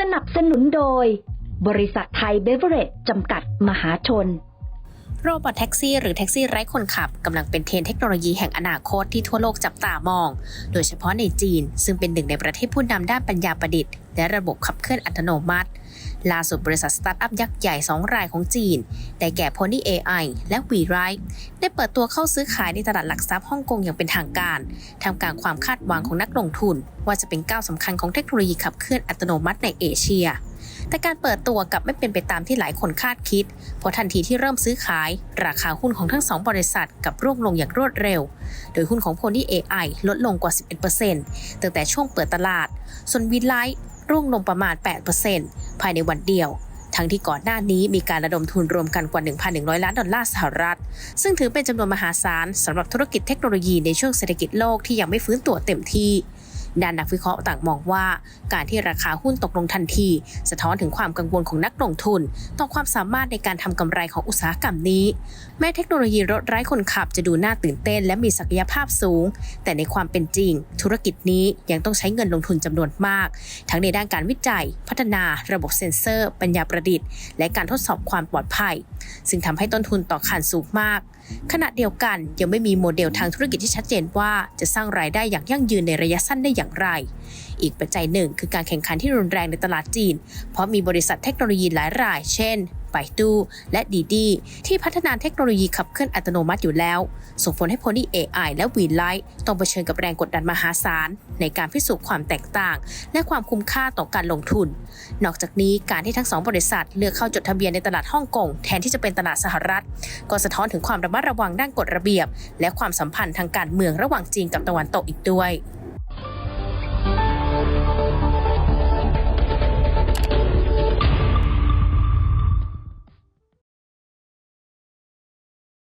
สนับสนุนโดย บริษัทไทยเบเวอเรจจำกัดมหาชน โรบอทแท็กซี่หรือแท็กซี่ไร้คนขับกำลังเป็นเทรนเทคโนโลยีแห่งอนาคตที่ทั่วโลกจับตามอง โดยเฉพาะในจีน ซึ่งเป็นหนึ่งในประเทศผู้นำด้านปัญญาประดิษฐ์ และระบบขับเคลื่อนอัตโนมัติ ล่าสุดบริษัทสตาร์ทอัพยักษ์ใหญ่ 2 รายของจีน ได้แก่ Pony AI และ WeRide ได้เปิดตัวเข้าซื้อขายในตลาดหลักทรัพย์ฮ่องกงอย่างเป็นทางการทำกลารความคาดหวังของนักลงทุน ว่าจะเป็นก้าวสำคัญของเทคโนโลยีขับเคลื่อนอัตโนมัติในเอเชีย แต่การเปิดตัวกลับไม่เป็นไปตามที่หลายคนคาดคิด เพราะทันทีที่เริ่มซื้อขาย ราคาหุ้นของทั้งสองบริษัทกับร่วงลงอย่างรวดเร็ว โดยหุ้นของ Pony AI ลดลงกว่า 11%ตั้งแต่ช่วงเปิดตลาด ส่วนวินไลท์ ร่วงลงประมาณ 8%ภายในวันเดียว ทั้งที่ก่อนหน้านี้มีการระดมทุนรวมกันกว่า 1,100 ล้านดอลลาร์สหรัฐ ซึ่งถือเป็นจำนวนมหาศาลสำหรับธุรกิจเทคโนโลยีในช่วงเศรษฐกิจโลกที่ยังไม่ฟื้นตัวเต็มที่ ด้านนักวิเคราะห์ต่างมองว่า การที่ราคาหุ้นตกลงทันที สะท้อนถึงความกังวลของนักลงทุน ต่อความสามารถในการทำกำไรของอุตสาหกรรมนี้ แม้เทคโนโลยีรถไร้คนขับจะดูน่าตื่นเต้น และมีศักยภาพสูง แต่ในความเป็นจริง ธุรกิจนี้ยังต้องใช้เงินลงทุนจำนวนมาก ทั้งในด้านการวิจัย พัฒนา ระบบเซ็นเซอร์ ปัญญาประดิษฐ์ และการทดสอบความปลอดภัย ซึ่งทำให้ต้นทุนต่อขันสูงมาก ขณะเดียวกันยังไม่มีโมเดลทางธุรกิจที่ชัดเจนว่าจะสร้างรายได้อย่างยั่งยืนในระยะสั้นได้อย่างไร อีกปัจจัยหนึ่งคือการแข่งขันที่รุนแรงในตลาดจีน เพราะมีบริษัทเทคโนโลยีหลายราย เช่น ไบดูและดีดีที่พัฒนาเทคโนโลยีขับเคลื่อนอัตโนมัติอยู่แล้ว ส่งผลให้ Pony AI และ w e l i g h t ต้องเผชิญกับแรงกดดันมหาศาล ในการพิสูจน์ความแตกต่าง และความคุ้มค่าต่อการลงทุน นอกจากนี้การที่ทั้งสองบริษัทเลือกเข้าจดทะเบียนในตลาดฮ่องกงแทนที่จะเป็นตลาดสหรัฐ ก็สะท้อนถึงความระมัดระวังด้านกฎระเบียบ และความสัมพันธ์ทางการเมืองระหว่างจีนกับตะวันตกอีกด้วย